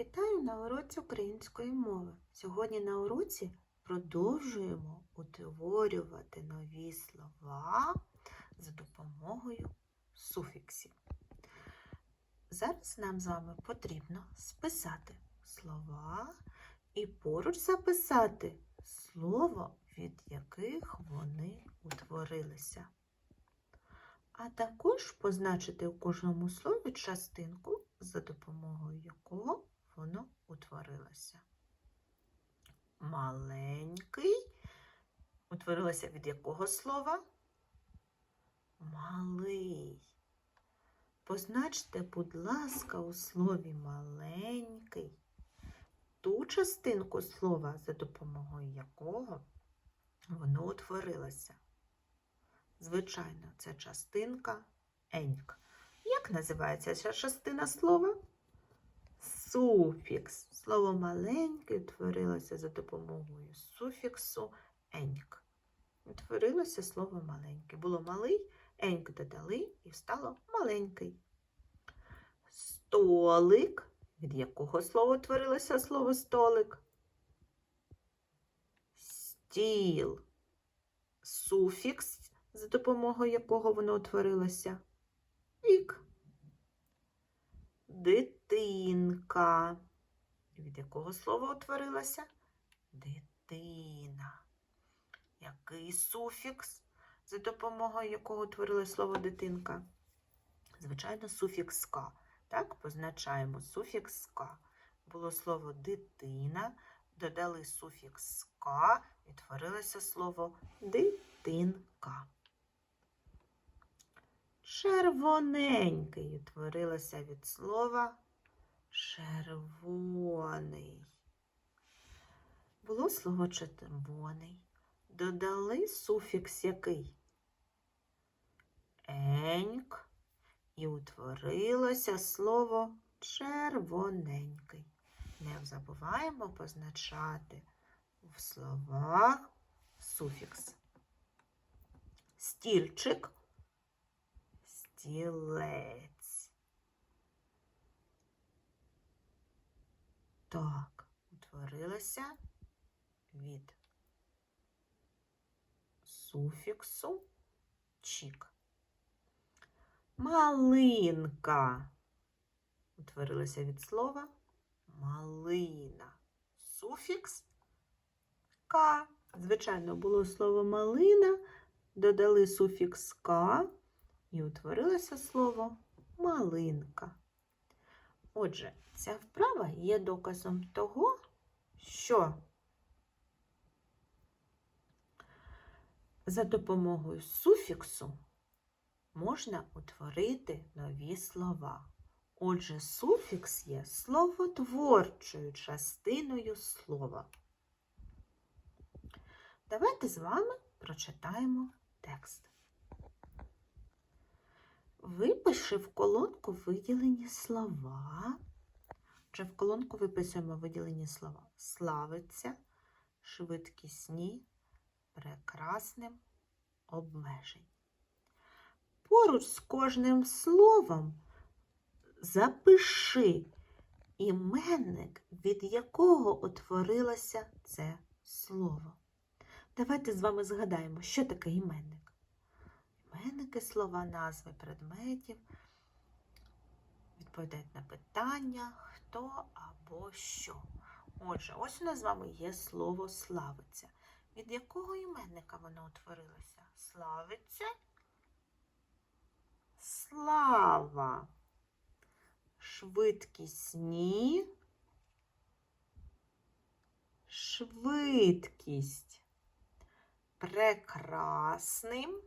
Вітаю на уроці української мови. Сьогодні на уроці продовжуємо утворювати нові слова за допомогою суфіксів. Зараз нам з вами потрібно списати слова і поруч записати слово, від яких вони утворилися. А також позначити у кожному слові частинку, за допомогою якого воно утворилося. Маленький утворилося від якого слова? Малий. Позначте, будь ласка, у слові маленький ту частинку слова, за допомогою якого воно утворилося. Звичайно, це частинка еньк. Як називається ця частина слова? Суфікс. Слово маленьке утворилося за допомогою суфіксу еньк. Утворилося слово маленьке. Було малий, еньк додали і стало маленький. Столик. Від якого слова утворилося слово столик? Стіл. Суфікс, за допомогою якого воно утворилося? Ік. Дитинка. Від якого слова утворилося? Дитина. Який суфікс, за допомогою якого утворилося слово дитинка? Звичайно, суфікс «ка». Так, позначаємо суфікс «ка». Було слово дитина, додали суфікс «ка» і утворилося слово дитинка. Червоненький утворилося від слова червоний. Було слово червоний. Додали суфікс який? Еньк. І утворилося слово червоненький. Не забуваємо позначати в словах суфікс. Стільчик стілець. Так, утворилося від суфіксу чік. Малинка. Утворилося від слова малина. Суфікс ка. Звичайно, було слово малина, додали суфікс ка і утворилося слово малинка. Отже, ця вправа є доказом того, що за допомогою суфіксу можна утворити нові слова. Отже, суфікс є словотворчою частиною слова. Давайте з вами прочитаємо текст. Випиши в колонку виділені слова. Отже, в колонку виписуємо виділені слова. Славиться, швидкісні, прекрасним, обмежень. Поруч з кожним словом запиши іменник, від якого утворилося це слово. Давайте з вами згадаємо, що таке іменник. Іменники слова, назви предметів відповідають на питання, хто або що. Отже, ось у нас з вами є слово славиться. Від якого іменника воно утворилося? Славиться слава, швидкісні, швидкість, прекрасним,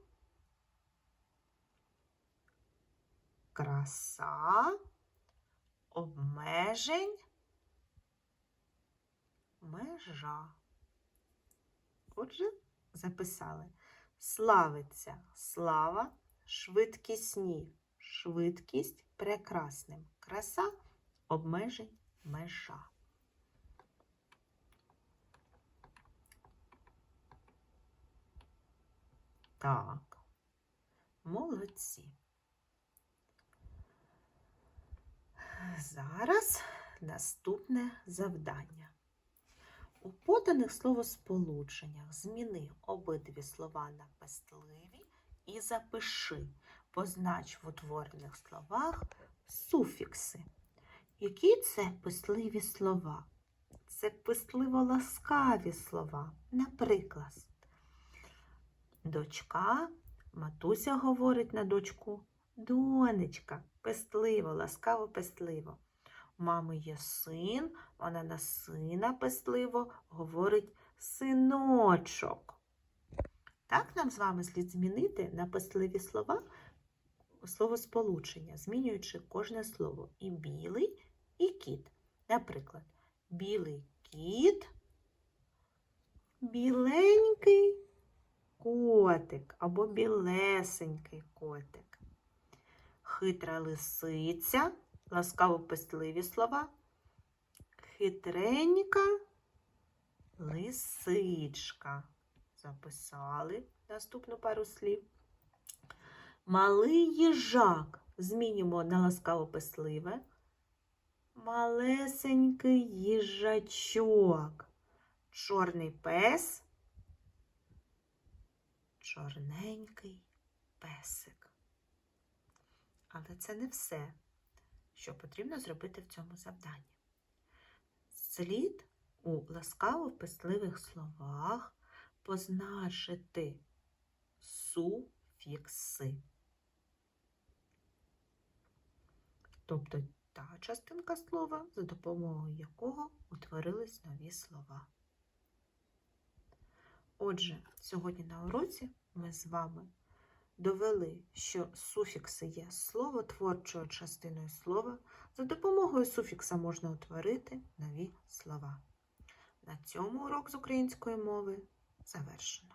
краса, обмежень, межа. Отже, записали славиться слава швидкісні, швидкість прекрасним, краса, обмежень, межа. Так, молодці. Зараз наступне завдання. У поданих словосполученнях зміни обидві слова на пестливі і запиши, познач в утворених словах суфікси. Які це писливі слова? Це писливо ласкаві слова. Наприклад, дочка, матуся говорить на дочку, донечка, пестливо, ласкаво, пестливо. У мами є син, вона на сина пестливо говорить синочок. Так нам з вами слід змінити на пестливі слова словосполучення, змінюючи кожне слово і білий, і кіт. Наприклад, білий кіт, біленький котик або білесенький котик. Хитра лисиця, ласкаво пестливі слова. Хитренька лисичка. Записали наступну пару слів. Малий їжак. Змінюємо на ласкаво пестливе. Малесенький їжачок. Чорний пес. Чорненький песик. Але це не все, що потрібно зробити в цьому завданні. Слід у ласкаво пестливих словах позначити суфікси. Тобто та частинка слова, за допомогою якого утворились нові слова. Отже, сьогодні на уроці ми з вами довели, що суфікси є словотворчою частиною слова. За допомогою суфікса можна утворити нові слова. На цьому урок з української мови завершено.